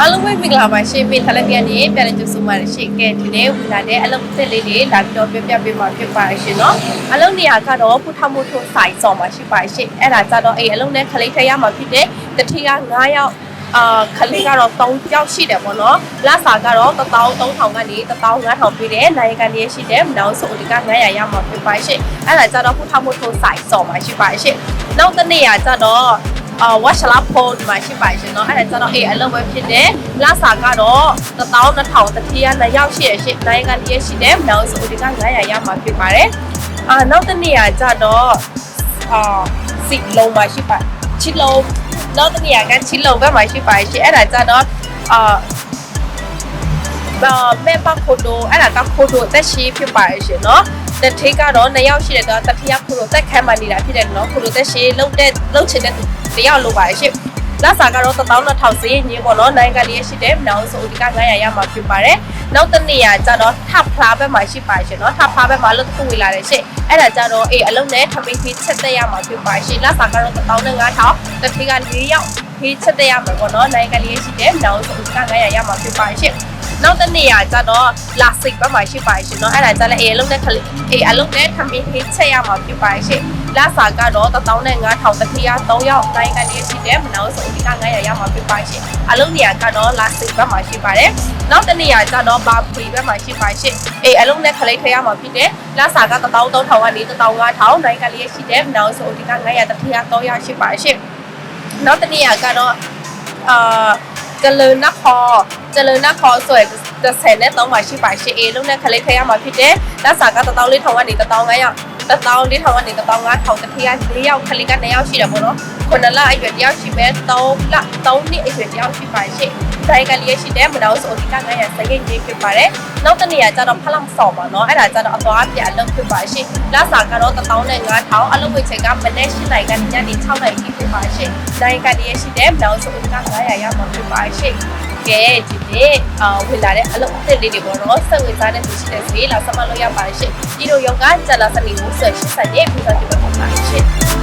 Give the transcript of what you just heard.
အားလုံးပဲမင်္ဂလာပါရှင်မေထလက်ပြန်နေပြန်လည်ကြိုဆိုပါရရှင်ကဲဒီနေ့ဝင်လာတဲ့အလုပ်သစ်လေးတွေလာပြီးတော့ပြပြပေးမှာဖြစ်ပါရှင်เนาะအလုပ်နေရာကတော့ဖူထမှုထုဆိုင်ဆောင်မှာရှိပါရှင်အဲ့ဒါကြတော့အေးအလုပ်နဲ့ခလေးထရမှာဖြစ်တဲ့တတိက9ယောက်အာခလေးကတော့3ယောက်ရှိတယ်ပေါ့နော်လစာကတော့13000ကနေ15000ပေးတယ်နိုင်ကနေရှိတယ်မနောက်ဆိုဒီက900ရမှာဖြစ်ပါရှင်အဲ့ဒါကြတော့ဖူထမှုထုဆိုင်ဆောင်မှာရှိပါရှင်နောက်တစ်နေ့ကကြတော့ အာဝါရှလာဖိုဒီမှာရှိပါရှင်เนาะအဲ့ဒါကျွန်တော်အေးအလုပ်ပဲဖြစ်တယ်လစာကတော့12000တတိယနှစ်ယောက်ရှိရရှိနိုင်ကလေးရှိတယ်နောက်ဆိုဒီက900ရမှာဖြစ်ပါတယ်အာနောက်တစ်နေ့ကကြတော့အာစီလုံးမှာရှိပါချီလုံးနောက်တစ်နေ့ကချီလုံးဘက်မှာရှိပါရှင်အဲ့ဒါကြတော့အာဘာမေပါခိုဒိုအဲ့ဒါကခိုဒိုတက်ရှိဖြစ်ပါရဲ့ရှင်เนาะ တက်ထေးကတော့နှစ်ယောက်ရှိတယ်သူကတက်ထေးကခိုလိုတက်ခမ်းမှနေတာဖြစ်တယ်နော်ခိုလိုတက်ရှိလှုပ်တဲ့လှုပ်ချင်တဲ့သူတယောက်လိုပါတယ်ရှင့်လက်စာကတော့12000ဈေးညင်းပေါ့နော်နိုင်ငံလေးရှိတယ်နောက်ဆိုဒီက900ရမှာဖြစ်ပါတယ်နောက်တစ်နေရာကျတော့ထပ်ဖလားဘက်မှာရှိပါရှင်နော်ထပ်ဖလားဘက်မှာလို့သူ့ဝေလာတယ်ရှင့်အဲ့ဒါကျတော့အေးအလုံးနဲ့ထမိတ်ဖေးချက်တက်ရမှာဖြစ်ပါရှင်လက်စာကတော့15000တစ်ထီက4ရောက်ဖေးချက်တက်ရမှာပေါ့နော်နိုင်ငံလေးရှိတယ်နောက်ဆိုဒီက900ရမှာဖြစ်ပါရှင် နောက်တစ်နေရာကျတော့လာစိတ်ဘက်မှာရှိပါရှင်เนาะအဲ့ဒါကျလည်းအေးအလုံးနဲ့ခလေးအေးအလုံးနဲ့ထမင်းဟင်းချက်ရမှာဖြစ်ပါရှင်လာစာကတော့15000တတိယ3ယောက်တိုင်းကနေရှိတယ်မနောက်ဆိုဒီက900ရမှာဖြစ်ပါရှင်အလုံးနေရာကတော့လာစိတ်ဘက်မှာရှိပါတယ်နောက်တစ်နေရာကျတော့ဘာဖီဘက်မှာရှိပါရှင်အေးအလုံးနဲ့ခလေးထရမှာဖြစ်တယ်လာစာက13000ကနေ15000တိုင်းကနေရှိတယ်မနောက်ဆိုဒီက900တတိယ3ယောက်ရှိပါရှင်နောက်တစ်နေရာကတော့အာ ကလုနခေါ်ကျလုနခေါ်ဆိုရယ်30နဲ့3မှာရှိပါရှေ့အေးလုံးနဲ့ခလေးခဲရမှာဖြစ်တယ်လက်စာက1000လေးထောင်ကနေ1500 14000ကနေ15000တဖက်က၄ယောက်ကလေးက2ယောက်ရှိတယ်ပေါ့နော်9လအရွယ်တယောက်ရှိမယ်3လ3နှစ်အရွယ်တယောက်ရှိပါရှင့်ဒိုင်ကလေးရှိတယ်မနောဆိုဒီကငါရစရိတ်ကြီးဖြစ်ပါတယ်နောက်တစ်နေရာကျတော့ဖလောင်ဆောင်ပါနော်အဲ့ဒါကျတော့အသွားပြအလုပ်ဖြစ်ပါရှင့်လစာကတော့15000အလုပ်ဝေချိန်ကမနေ့7နိုင်ကညနေ6နိုင်ဖြစ်ပါရှင့်ဒိုင်ကလေးရှိတယ်မနောဆိုဒီကငါရရမှာဖြစ်ပါရှင့် ကဲဒီနေ့အာဝင်လာတဲ့အလုပ်အသစ်လေးတွေပေါ့နော်ဆက်ဝင်စားတဲ့သူရှိတဲ့ဈေးလာဆက်မလို့ရပါရှင်ဒီလိုရောကဂျလာစနီကိုဆက်ရှင်းဆက်ရဲ့ပြီးတော့ဒီမှာပါရှင်